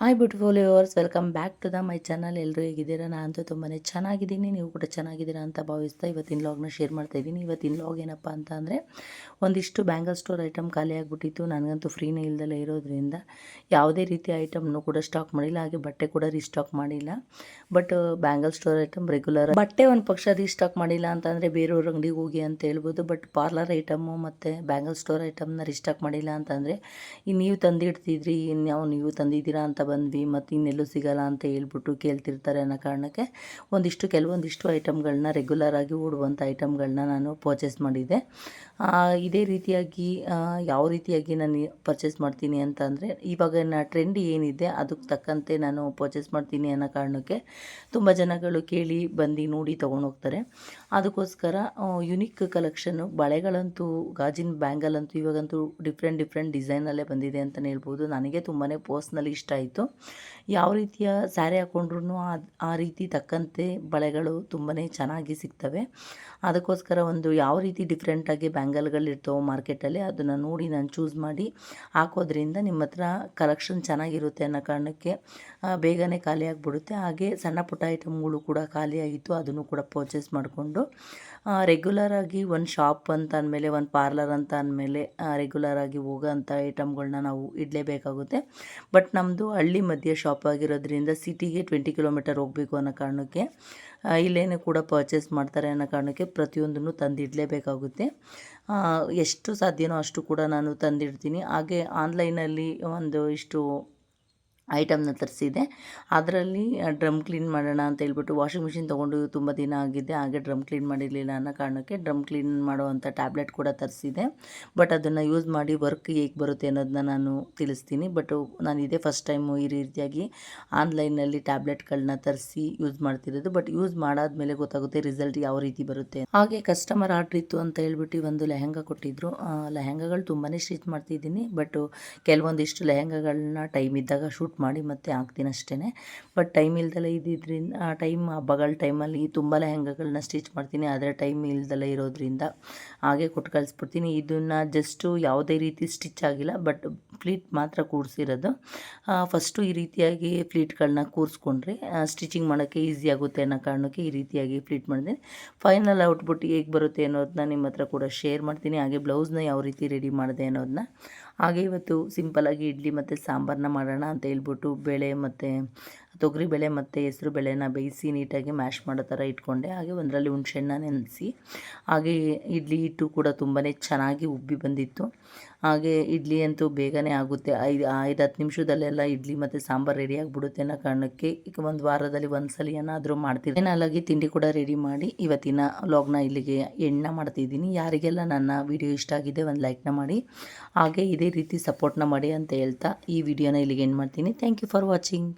Hi beautiful yours welcome back to the my channel ಎಲ್ಲರೂ ಹೇಗಿದ್ದೀರಾ? ನಾನಂತೂ ತುಂಬಾ ಚೆನ್ನಾಗಿದ್ದೀನಿ. ನೀವು ಕೂಡ ಚೆನ್ನಾಗಿದ್ದೀರಾ ಅಂತ ಭಾವಿಸ್ತಾ ಇವತ್ತಿನ ಲಾಗ್ನ ಶೇರ್ ಮಾಡ್ತಾ ಇದ್ದೀನಿ. ಇವತ್ತಿನ ಲಾಗ್ ಏನಪ್ಪ ಅಂತ ಅಂದರೆ, ಒಂದಿಷ್ಟು ಬ್ಯಾಂಗಲ್ ಸ್ಟೋರ್ ಐಟಮ್ ಖಾಲಿ ಆಗಿಬಿಟ್ಟಿತ್ತು. ನನಗಂತೂ ಫ್ರೀನೇ ಇಲ್ದಲೇ ಇರೋದ್ರಿಂದ ಯಾವುದೇ ರೀತಿ ಐಟಮ್ನು ಕೂಡ ಸ್ಟಾಕ್ ಮಾಡಿಲ್ಲ. ಹಾಗೆ ಬಟ್ಟೆ ಕೂಡ ರೀಸ್ಟಾಕ್ ಮಾಡಿಲ್ಲ. But bangle store item regular ಬಟ್ಟೆ ಒಂದು ಪಕ್ಷ ರೀಸ್ಟಾಕ್ ಮಾಡಿಲ್ಲ ಅಂತಂದರೆ ಬೇರೆಯವ್ರ ಅಂಗಡಿಗೆ ಹೋಗಿ ಅಂತ ಹೇಳ್ಬೋದು. ಬಟ್ ಪಾರ್ಲರ್ ಐಟಮು ಮತ್ತು ಬ್ಯಾಂಗಲ್ ಸ್ಟೋರ್ ಐಟಮ್ನ ರೀಸ್ಟಾಕ್ ಮಾಡಿಲ್ಲ ಅಂತಂದರೆ ಈ ನೀವು ತಂದಿಡ್ತಿದ್ರಿ ಇನ್ಯಾವ ನೀವು ತಂದಿದ್ದೀರಾ ಅಂತ ಬಂದ್ವಿ ಮತ್ತು ಇನ್ನೆಲ್ಲೂ ಸಿಗಲ್ಲ ಅಂತ ಹೇಳ್ಬಿಟ್ಟು ಕೇಳ್ತಿರ್ತಾರೆ ಅನ್ನೋ ಕಾರಣಕ್ಕೆ ಒಂದಿಷ್ಟು ಕೆಲವೊಂದಿಷ್ಟು ಐಟಮ್ಗಳನ್ನ ರೆಗ್ಯುಲರ್ ಆಗಿ ಓಡುವಂಥ ಐಟಮ್ಗಳನ್ನ ನಾನು ಪರ್ಚೇಸ್ ಮಾಡಿದ್ದೆ. ಇದೇ ರೀತಿಯಾಗಿ ಯಾವ ರೀತಿಯಾಗಿ ನಾನು ಪರ್ಚೇಸ್ ಮಾಡ್ತೀನಿ ಅಂತ ಅಂದರೆ ಇವಾಗಿನ ಟ್ರೆಂಡ್ ಏನಿದೆ ಅದಕ್ಕೆ ತಕ್ಕಂತೆ ನಾನು ಪರ್ಚೇಸ್ ಮಾಡ್ತೀನಿ ಅನ್ನೋ ಕಾರಣಕ್ಕೆ ತುಂಬ ಜನಗಳು ಕೇಳಿ, ಬಂದು, ನೋಡಿ ತೊಗೊಂಡೋಗ್ತಾರೆ ಅದಕ್ಕೋಸ್ಕರ ಯುನಿಕ್ ಕಲೆಕ್ಷನ್ನು ಬಳೆಗಳಂತೂ ಗಾಜಿನ ಬ್ಯಾಂಗಲಂತೂ ಇವಾಗಂತೂ ಡಿಫ್ರೆಂಟ್ ಡಿಫ್ರೆಂಟ್ ಡಿಸೈನಲ್ಲೇ ಬಂದಿದೆ ಅಂತಲೇ ಹೇಳ್ಬೋದು. ನನಗೆ ತುಂಬಾ ಪರ್ಸ್ನಲಿ ಇಷ್ಟ ಆಯಿತು. ಯಾವ ರೀತಿಯ ಸ್ಯಾರಿ ಹಾಕ್ಕೊಂಡ್ರೂ ಆ ರೀತಿ ತಕ್ಕಂತೆ ಬಳೆಗಳು ತುಂಬಾ ಚೆನ್ನಾಗಿ ಸಿಗ್ತವೆ. ಅದಕ್ಕೋಸ್ಕರ ಒಂದು ಯಾವ ರೀತಿ ಡಿಫ್ರೆಂಟಾಗಿ ಬ್ಯಾಂಗಲ್ಗಳಿರ್ತವೋ ಮಾರ್ಕೆಟಲ್ಲಿ ಅದನ್ನು ನೋಡಿ ನಾನು ಚೂಸ್ ಮಾಡಿ ಹಾಕೋದ್ರಿಂದ ನಿಮ್ಮ ಹತ್ರ ಕಲೆಕ್ಷನ್ ಚೆನ್ನಾಗಿರುತ್ತೆ ಅನ್ನೋ ಕಾರಣಕ್ಕೆ ಬೇಗನೆ ಖಾಲಿಯಾಗಿಬಿಡುತ್ತೆ ಹಾಗೆ ಸಣ್ಣ ಪುಟ್ಟ ಐಟಮ್ಗಳು ಕೂಡ ಖಾಲಿಯಾಗಿತ್ತು ಅದನ್ನು ಕೂಡ ಪರ್ಚೇಸ್ ಮಾಡಿಕೊಂಡು ರೆಗ್ಯುಲರಾಗಿ ಒಂದು ಶಾಪ್ ಅಂತ ಅಂದಮೇಲೆ, ಒಂದು ಪಾರ್ಲರ್ ಅಂತ ಅಂದಮೇಲೆ ರೆಗ್ಯುಲರಾಗಿ ಹೋಗೋಂಥ ಐಟಮ್ಗಳನ್ನ ನಾವು ಇಡಲೇಬೇಕಾಗುತ್ತೆ. ಬಟ್ ನಮ್ಮದು ಮಧ್ಯೆ ಶಾಪ್ ಆಗಿರೋದ್ರಿಂದ ಸಿಟಿಗೆ ಟ್ವೆಂಟಿ ಕಿಲೋಮೀಟರ್ ಹೋಗಬೇಕು ಅನ್ನೋ ಕಾರಣಕ್ಕೆ ಇಲ್ಲೇನೇ ಕೂಡ ಪರ್ಚೇಸ್ ಮಾಡ್ತಾರೆ ಅನ್ನೋ ಕಾರಣಕ್ಕೆ ಪ್ರತಿಯೊಂದನ್ನು ತಂದಿಡಲೇಬೇಕಾಗುತ್ತೆ. ಎಷ್ಟು ಸಾಧ್ಯನೋ ಅಷ್ಟು ಕೂಡ ನಾನು ತಂದಿಡ್ತೀನಿ. ಹಾಗೆ ಆನ್ಲೈನಲ್ಲಿ ಒಂದು ಇಷ್ಟು ಐಟಮ್ನ ತರಿಸಿದೆ ಅದರಲ್ಲಿ ಡ್ರಮ್ ಕ್ಲೀನ್ ಮಾಡೋಣ ಅಂತ ಹೇಳ್ಬಿಟ್ಟು ವಾಷಿಂಗ್ ಮಿಷಿನ್ ತೊಗೊಂಡು ತುಂಬ ದಿನ ಆಗಿದೆ ಹಾಗೆ ಡ್ರಮ್ ಕ್ಲೀನ್ ಮಾಡಿರಲಿಲ್ಲ ಅನ್ನೋ ಕಾರಣಕ್ಕೆ ಡ್ರಮ್ ಕ್ಲೀನ್ ಮಾಡುವಂಥ ಟ್ಯಾಬ್ಲೆಟ್ ಕೂಡ ತರಿಸಿದೆ ಬಟ್ ಅದನ್ನು ಯೂಸ್ ಮಾಡಿ ವರ್ಕ್ ಹೇಗೆ ಬರುತ್ತೆ ಅನ್ನೋದನ್ನ ನಾನು ತಿಳಿಸ್ತೀನಿ. ಬಟ್ ನಾನು ಇದೇ ಫಸ್ಟ್ ಟೈಮು ಈ ರೀತಿಯಾಗಿ ಆನ್ಲೈನಲ್ಲಿ ಟ್ಯಾಬ್ಲೆಟ್ಗಳನ್ನ ತರಿಸಿ ಯೂಸ್ ಮಾಡ್ತಿರೋದು. ಬಟ್ ಯೂಸ್ ಮಾಡಾದ್ಮೇಲೆ ಗೊತ್ತಾಗುತ್ತೆ ರಿಸಲ್ಟ್ ಯಾವ ರೀತಿ ಬರುತ್ತೆ. ಹಾಗೆ ಕಸ್ಟಮರ್ ಆರ್ಡ್ರ್ ಇತ್ತು ಅಂತ ಹೇಳ್ಬಿಟ್ಟು ಒಂದು ಲೆಹಂಗಾ ಕೊಟ್ಟಿದ್ರು. ಲೆಹಂಗಾಗಳು ತುಂಬಾ ಸ್ಟಿಚ್ ಮಾಡ್ತಿದ್ದೀನಿ. ಬಟ್ ಕೆಲವೊಂದಿಷ್ಟು ಲೆಹಂಗಾಗಳನ್ನ ಟೈಮ್ ಇದ್ದಾಗ ಶೂಟ್ ಮಾಡಿ ಮತ್ತೆ ಹಾಕ್ತೀನಿ ಅಷ್ಟೇ ಬಟ್ ಟೈಮ್ ಇಲ್ದಲೇ ಇದ್ದಿದ್ದರಿಂದ ಆ ಟೈಮ್ ಹಬ್ಬಗಳ ಟೈಮಲ್ಲಿ ತುಂಬ ಹೆಂಗಗಳನ್ನ ಸ್ಟಿಚ್ ಮಾಡ್ತೀನಿ. ಆದರೆ ಟೈಮ್ ಇಲ್ದಲೇ ಇರೋದ್ರಿಂದ ಹಾಗೆ ಕೊಟ್ಟು ಕಳಿಸ್ಬಿಡ್ತೀನಿ. ಇದನ್ನು ಜಸ್ಟು ಯಾವುದೇ ರೀತಿ ಸ್ಟಿಚ್ ಆಗಿಲ್ಲ. ಬಟ್ ಫ್ಲೀಟ್ ಮಾತ್ರ ಕೂಡಿಸಿರೋದು. ಫಸ್ಟು ಈ ರೀತಿಯಾಗಿ ಫ್ಲೀಟ್ಗಳನ್ನ ಕೂರಿಸ್ಕೊಂಡ್ರೆ ಸ್ಟಿಚಿಂಗ್ ಮಾಡೋಕ್ಕೆ ಈಸಿ ಆಗುತ್ತೆ ಅನ್ನೋ ಕಾರಣಕ್ಕೆ ಈ ರೀತಿಯಾಗಿ ಫ್ಲೀಟ್ ಮಾಡಿದೆ ಫೈನಲ್ ಔಟ್ಪುಟ್ ಹೇಗೆ ಬರುತ್ತೆ ಅನ್ನೋದನ್ನ ನಿಮ್ಮ ಹತ್ರ ಕೂಡ ಶೇರ್ ಮಾಡ್ತೀನಿ. ಹಾಗೆ ಬ್ಲೌಸ್ನ ಯಾವ ರೀತಿ ರೆಡಿ ಮಾಡಿದೆ ಅನ್ನೋದನ್ನ ಹಾಗೆ ಇವತ್ತು ಸಿಂಪಲಾಗಿ ಇಡ್ಲಿ ಮತ್ತು ಸಾಂಬಾರನ್ನ ಮಾಡೋಣ ಅಂತ ಹೇಳ್ಬಿಟ್ಟು ಬೇಳೆ ಮತ್ತು ತೊಗರಿಬೇಳೆ ಮತ್ತು ಹೆಸರು ಬೇಳೆನ ಬೇಯಿಸಿ ನೀಟಾಗಿ ಮ್ಯಾಶ್ ಮಾಡೋ ಥರ ಇಟ್ಕೊಂಡೆ. ಹಾಗೆ ಒಂದರಲ್ಲಿ ಹುಣ್ಸೆಹಣ್ಣ ನೆನೆಸಿ, ಹಾಗೆ ಇಡ್ಲಿ ಹಿಟ್ಟು ಕೂಡ ತುಂಬಾ ಚೆನ್ನಾಗಿ ಉಬ್ಬಿ ಬಂದಿತ್ತು. ಹಾಗೆ ಇಡ್ಲಿ ಅಂತೂ ಬೇಗನೆ ಆಗುತ್ತೆ. ಐದು ಐದು, ಹತ್ತು ನಿಮಿಷದಲ್ಲೆಲ್ಲ ಇಡ್ಲಿ ಮತ್ತು ಸಾಂಬಾರು ರೆಡಿ ಆಗಿಬಿಡುತ್ತೆ ಅನ್ನೋ ಕಾರಣಕ್ಕೆ ಈಗ ಒಂದು ವಾರದಲ್ಲಿ ಒಂದು ಸಲ ಏನಾದರೂ ಮಾಡ್ತೀನಿ ಅಲ್ಲಾಗಿ ತಿಂಡಿ ಕೂಡ ರೆಡಿ ಮಾಡಿ ಇವತ್ತಿನ ಲಾಗ್ನ ಇಲ್ಲಿಗೆ ಎಣ್ಣೆ ಮಾಡ್ತಿದ್ದೀನಿ. ಯಾರಿಗೆಲ್ಲ ನನ್ನ ವಿಡಿಯೋ ಇಷ್ಟ ಆಗಿದೆ ಒಂದು ಲೈಕ್ನ ಮಾಡಿ. ಹಾಗೆ ಇದೇ ರೀತಿ ಸಪೋರ್ಟ್ನ ಮಾಡಿ ಅಂತ ಹೇಳ್ತಾ ಈ ವಿಡಿಯೋನ ಇಲ್ಲಿಗೆ ಏನು ಮಾಡ್ತೀನಿ. Thank you for watching